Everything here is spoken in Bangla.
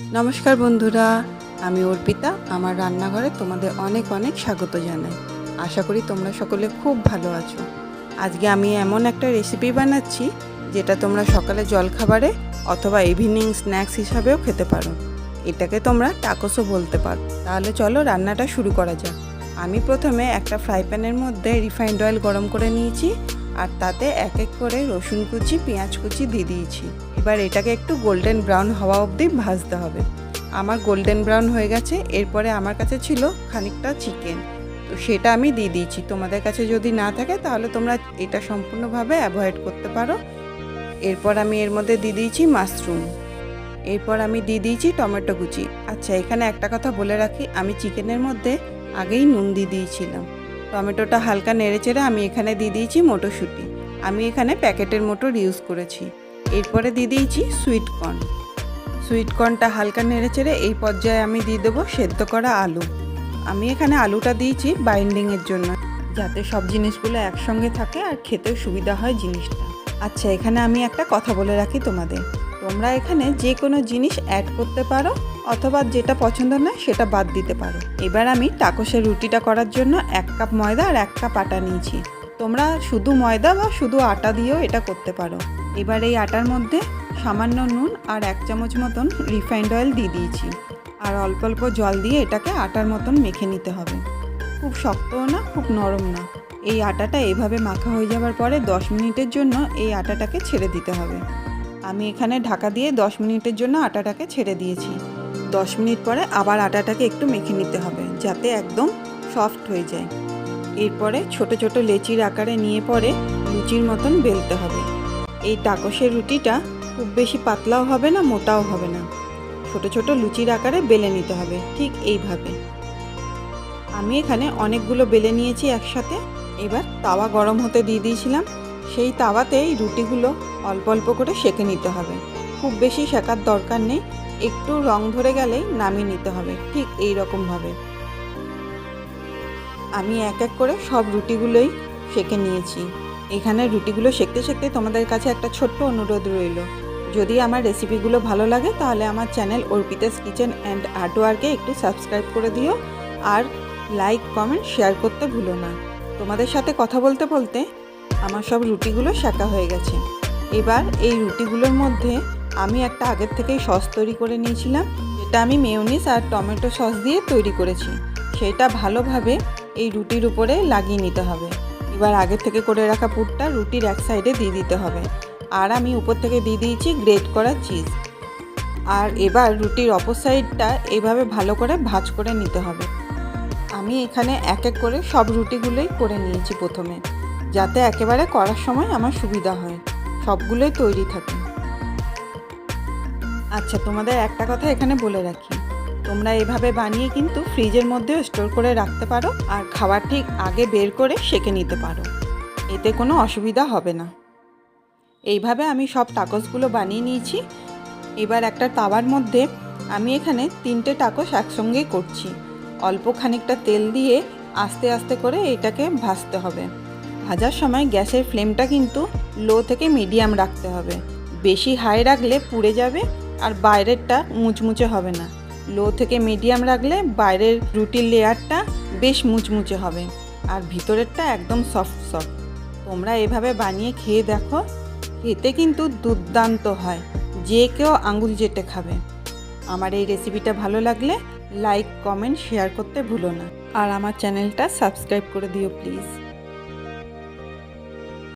নমস্কার বন্ধুরা, আমি অর্পিতা। আমার রান্নাঘরে তোমাদের অনেক অনেক স্বাগত জানাই। আশা করি তোমরা সকলে খুব ভালো আছো। আজকে আমি এমন একটা রেসিপি বানাচ্ছি, যেটা তোমরা সকালে জলখাবারে অথবা ইভিনিং স্ন্যাক্স হিসাবেও খেতে পারো। এটাকে তোমরা টাকোসও বলতে পারো। তাহলে চলো রান্নাটা শুরু করা যাক। আমি প্রথমে একটা ফ্রাই প্যানের মধ্যে রিফাইন্ড অয়েল গরম করে নিয়েছি, আর তাতে এক এক করে রসুন কুচি, পেঁয়াজ কুচি দিয়ে দিয়েছি। এবার এটাকে একটু গোল্ডেন ব্রাউন হওয়া অবধি ভাজতে হবে। আমার গোল্ডেন ব্রাউন হয়ে গেছে, এরপরে আমার কাছে ছিল খানিকটা চিকেন তো সেটা আমি দিয়ে দিয়েছি। তোমাদের কাছে যদি না থাকে, তাহলে তোমরা এটা সম্পূর্ণভাবে অ্যাভয়েড করতে পারো। এরপর আমি এর মধ্যে দিয়ে দিয়েছি মাশরুম এরপর আমি দিয়ে দিয়েছি টমেটো কুচি। আচ্ছা এখানে একটা কথা বলে রাখি। আমি চিকেনের মধ্যে আগেই নুন দিয়ে দিয়েছিলাম। টমেটোটা হালকা নেড়েচেড়ে আমি এখানে দিয়ে দিয়েছি মটরশুঁটি। আমি এখানে প্যাকেটের মোটর ইউজ করেছি। এরপরে দিয়ে দিয়েছি সুইট কর্ন সুইট কর্নটা হালকা নেড়েচেড়ে এই পর্যায়ে আমি দিয়ে দেবো সেদ্ধ করা আলু। আমি এখানে আলুটা দিয়েছি বাইন্ডিংয়ের জন্য, যাতে সব জিনিসগুলো একসঙ্গে থাকে আর খেতেও সুবিধা হয় জিনিসটা। আচ্ছা এখানে আমি একটা কথা বলে রাখি তোমাদের। তোমরা এখানে যে কোনো জিনিস অ্যাড করতে পারো। অথবা যেটা পছন্দ না সেটা বাদ দিতে পারো। এবার আমি টাকোসের রুটিটা করার জন্য এক কাপ ময়দা আর এক কাপ আটা নিয়েছি। তোমরা শুধু ময়দা বা শুধু আটা দিয়েও এটা করতে পারো। এবার এই আটার মধ্যে সামান্য নুন আর এক চামচ মতন রিফাইন্ড অয়েল দিয়ে দিয়েছি। আর অল্প অল্প জল দিয়ে এটাকে আটার মতন মেখে নিতে হবে। খুব শক্তও না, খুব নরম না। এই আটাটা এভাবে মাখা হয়ে যাওয়ার পরে দশ মিনিটের জন্য এই আটাটাকে ছেড়ে দিতে হবে। আমি এখানে ঢাকা দিয়ে দশ মিনিটের জন্য আটাটাকে ছেড়ে দিয়েছি। দশ মিনিট পরে আবার আটাটাকে একটু মেখে নিতে হবে, যাতে একদম সফট হয়ে যায়। এরপরে ছোট ছোট লেচির আকারে নিয়ে পরে লুচির মতন বেলতে হবে। এই টাকসের রুটিটা খুব বেশি পাতলাও হবে না, মোটাও হবে না। ছোট ছোট লুচির আকারে বেলে নিতে হবে, ঠিক এইভাবে। আমি এখানে অনেকগুলো বেলে নিয়েছি একসাথে। এবার তাওয়া গরম হতে দিয়ে দিয়েছিলাম। সেই তাওয়াতে এই রুটিগুলো অল্প অল্প করে সেঁকে নিতে হবে। খুব বেশি শেখার দরকার নেই। একটু রং ধরে গেলেই নামিয়ে নিতে হবে, ঠিক এই রকমভাবে আমি এক এক করে সব রুটিগুলোই সেঁকে নিয়েছি। এখানে রুটিগুলো সেঁকতে সেঁকতে তোমাদের কাছে একটা ছোট্ট অনুরোধ রইল। যদি আমার রেসিপিগুলো ভালো লাগে, তাহলে আমার চ্যানেল অর্পিতাস কিচেন অ্যান্ড আর্টওয়ার্কে একটু সাবস্ক্রাইব করে দিও। আর লাইক, কমেন্ট, শেয়ার করতে ভুলো না। তোমাদের সাথে কথা বলতে বলতে আমার সব রুটিগুলো শেখা হয়ে গেছে। এবার এই রুটিগুলোর মধ্যে আমি একটা আগের থেকেই সস তৈরি করে নিয়েছিলাম। যেটা আমি মেয়োনিস আর টমেটো সস দিয়ে তৈরি করেছি। সেটা ভালোভাবে এই রুটির উপরে লাগিয়ে নিতে হবে। এবার আগের থেকে করে রাখা পুরটা রুটির এক সাইডে দিয়ে দিতে হবে। আর আমি উপর থেকে দিয়ে দিয়েছি গ্রেট করা চিজ। আর এবার রুটির অপর সাইডটা এইভাবে ভালো করে ভাজ করে নিতে হবে। আমি এখানে এক এক করে সব রুটিগুলোই করে নিয়েছি প্রথমে, যাতে একেবারে করার সময় আমার সুবিধা হয়। সবগুলোই তৈরি থাকে। আচ্ছা তোমাদের একটা কথা এখানে বলে রাখি। তোমরা এভাবে বানিয়ে কিন্তু ফ্রিজের মধ্যেও স্টোর করে রাখতে পারো আর খাবার ঠিক আগে বের করে সেঁকে নিতে পারো। এতে কোনো অসুবিধা হবে না। এইভাবে আমি সব টাকসগুলো বানিয়ে নিয়েছি। এবার একটা তাওয়ার মধ্যে আমি এখানে তিনটে টাকস একসঙ্গেই করছি। অল্প খানিকটা তেল দিয়ে আস্তে আস্তে করে এটাকে ভাজতে হবে। ভাজার সময় গ্যাসের ফ্লেমটা কিন্তু লো থেকে মিডিয়াম রাখতে হবে। বেশি হাই রাখলে পুড়ে যাবে আর বাইরেরটা মুচমুচে হবে না। লো থেকে মিডিয়াম রাখলে বাইরের রুটির লেয়ারটা বেশ মুচমুচে হবে আর ভিতরেরটা একদম সফট সফট তোমরা এভাবে বানিয়ে খেয়ে দেখো, খেতে কিন্তু দুর্দান্ত হয়, যে কেউ আঙুল চেটে খাবে। আমার এই রেসিপিটা ভালো লাগলে লাইক কমেন্ট শেয়ার করতে ভুলো না। আর আমার চ্যানেলটা সাবস্ক্রাইব করে দিও প্লিজ